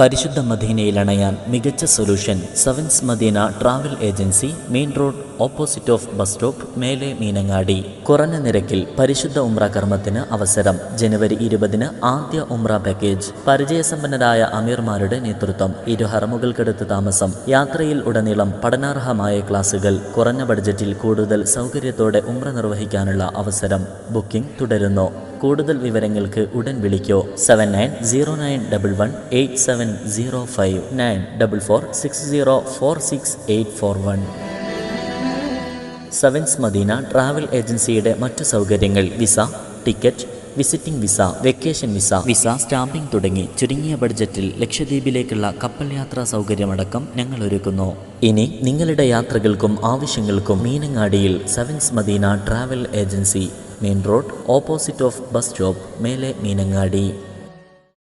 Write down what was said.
പരിശുദ്ധ മദീനയിൽ അണയാൻ മികച്ച solution sevens Madina travel agency main road opposite of bus stop മേലെ മീനങ്ങാടി. കുറഞ്ഞ നിരക്കിൽ പരിശുദ്ധ ഉംറ കർമ്മത്തിന് അവസരം. ജനുവരി ഇരുപതിന് ആദ്യ ഉംറ പാക്കേജ് പരിചയസമ്പന്നരായ അമീർമാരുടെ നേതൃത്വം. ഇരു ഹറമുകൾക്കെടുത്ത് താമസം. യാത്രയിൽ ഉടനീളം പഠനാർഹമായ ക്ലാസുകൾ. കുറഞ്ഞ ബഡ്ജറ്റിൽ കൂടുതൽ സൗകര്യത്തോടെ ഉംറ നിർവഹിക്കാനുള്ള അവസരം. ബുക്കിംഗ് തുടരുന്നു. കൂടുതൽ വിവരങ്ങൾക്ക് ഉടൻ വിളിക്കോ. Seven nine zero nine double one eight seven zero five nine double four six zero four six eight four one sevens Madina travel ഏജൻസിയുടെ മറ്റു സൗകര്യങ്ങൾ visa ticket visiting visa vacation visa visa stamping തുടങ്ങി ചുരുങ്ങിയ ബഡ്ജറ്റിൽ ലക്ഷദ്വീപിലേക്കുള്ള കപ്പൽ യാത്രാ സൗകര്യമടക്കം ഞങ്ങൾ ഒരുക്കുന്നു. ഇനി നിങ്ങളുടെ യാത്രകൾക്കും ആവശ്യങ്ങൾക്കും മീനങ്ങാടിയിൽ sevens Madina travel agency main road opposite of bus stop മേലെ മീനങ്ങാടി.